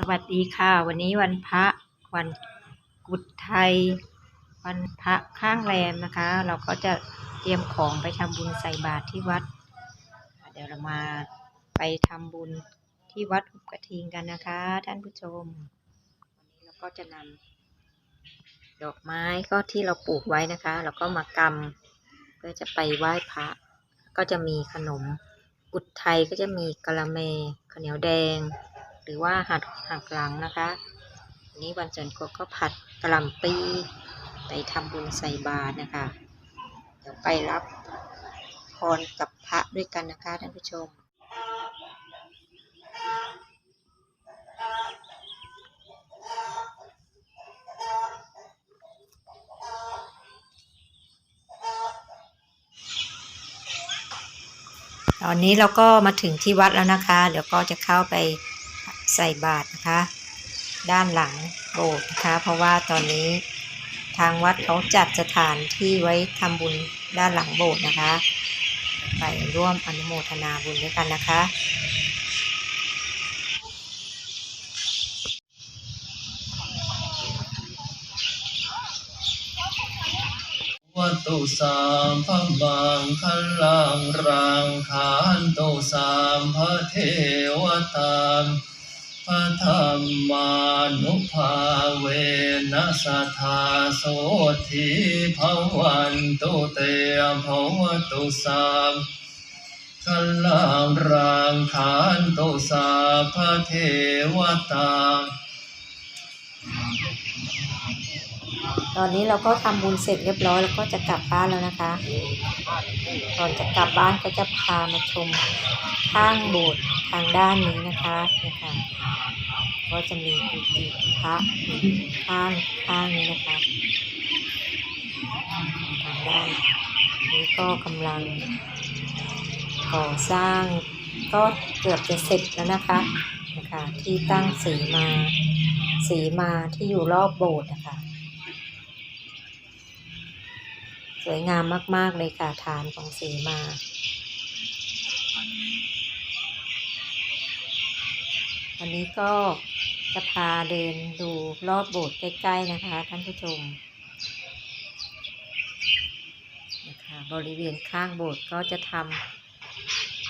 สวัสดีค่ะ วันนี้วันพระวันกุดไทย วันพระข้างแรมนะคะ เราก็จะเตรียมของไปทำบุญใส่บาตรที่วัด เดี๋ยวเรามาไปทำบุญที่วัดหุบกระทิงกันนะคะ ท่านผู้ชม วันนี้เราก็จะนำดอกไม้ก็ที่เราปลูกไว้นะคะ เราก็มากำเพื่อจะไปไหว้พระ ก็จะมีขนมกุดไทยก็จะมีกะละเมข้าวเหนียวแดง หรือว่าหัดหักหลังนะคะอันนี้วันเสาร์ก็ก็ผัดกะหล่ำปีไปทำบุญใส่บาตรนะคะ เดี๋ยวไปรับพรกับพระด้วยกันนะคะท่านผู้ชมตอนนี้เราก็มาถึงที่วัดแล้วนะคะ เดี๋ยวก็จะเข้าไป ใส่บาตรนะคะ ด้านหลังโบสถ์นะคะ เพราะว่าตอนนี้ทางวัดเขาจัดสถานที่ไว้ทำบุญด้านหลังโบสถ์นะคะ ไปร่วมอนุโมทนาบุญด้วยกันนะคะ วัตุสามพมังคัลลังรังขันตุสามพระเทวตาม พระธรรมานุภาเวนัสทธาโสธิภวันตุเตภวตุสามคัลลังรังขานตุสามพระเทวตา ตอนนี้เราก็ทำบุญเสร็จเรียบร้อยแล้วก็จะกลับบ้านแล้วนะคะ ก่อนจะกลับบ้านก็จะพามาชมข้างโบสถ์ทางด้านนี้นะคะนี่ค่ะก็จะมีกุฏิพระข้างข้างนี้นะคะทางด้านนี้ก็กำลังก่อสร้างก็เกือบจะเสร็จแล้วนะคะ คะที่ตั้งสีมาสีมาที่อยู่รอบโบสถ์นะคะสวยงามมาก ๆ เลยค่ะฐานของสีมาวันนี้ก็จะพาเดินดูรอบโบสถ์ใกล้ ๆ นะคะ ท่านผู้ชมนะคะบริเวณข้างโบสถ์ก็จะทำ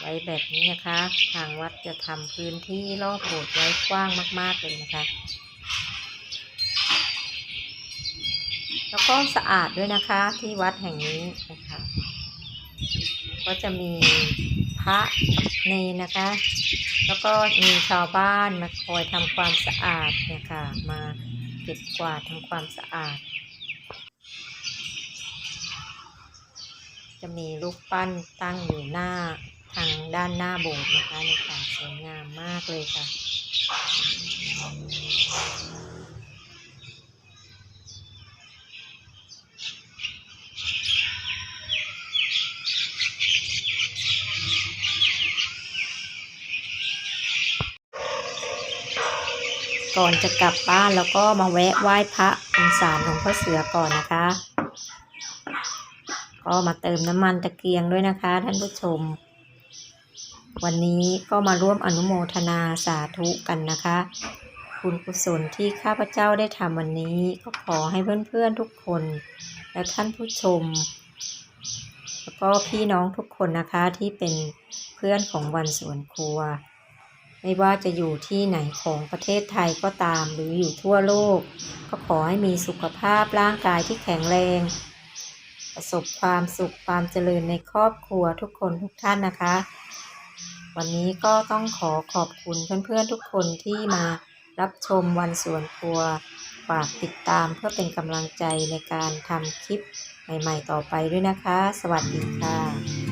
ไว้แบบนี้นะคะ ทางวัดจะทำพื้นที่รอบโบสถ์ไว้กว้างมาก ๆ เลยนะคะ แล้วก็สะอาดด้วยนะคะที่วัดแห่งนี้นะคะ ก็จะมีพระเนรนะคะ แล้วก็มีชาวบ้านมาคอยทำความสะอาดเนี่ยค่ะมาเก็บกวาดทำความสะอาดจะมีรูปปั้นตั้งอยู่หน้า ทางด้านหน้าโบสถ์นะคะนี่ค่ะสวยงามมากเลยค่ะ ก่อนจะกลับบ้านแล้วก็มาแวะไหว้พระบนศาลหลวงพ่อเสือก่อนนะคะก็มาเติมน้ำมันตะเกียงด้วยนะคะท่านผู้ชม วันนี้ก็มาร่วมอนุโมทนาสาธุกันนะคะ คุณกุศลที่ข้าพเจ้าได้ทำวันนี้ก็ขอให้เพื่อนๆทุกคน และท่านผู้ชม แล้วก็พี่น้องทุกคนนะคะที่เป็นเพื่อนของวันสวนครัว ไม่ว่าจะอยู่ที่ไหนของประเทศไทยก็ตามหรืออยู่ทั่วโลก ก็ขอให้มีสุขภาพร่างกายที่แข็งแรงประสบความสุขความเจริญในครอบครัวทุกคนทุกท่านนะคะ วันนี้ก็ต้องขอขอบคุณเพื่อนๆทุกคนที่มารับชมวันสวนครัว ฝากติดตามเพื่อเป็นกำลังใจในการทำคลิปใหม่ๆต่อไปด้วยนะคะ สวัสดีค่ะ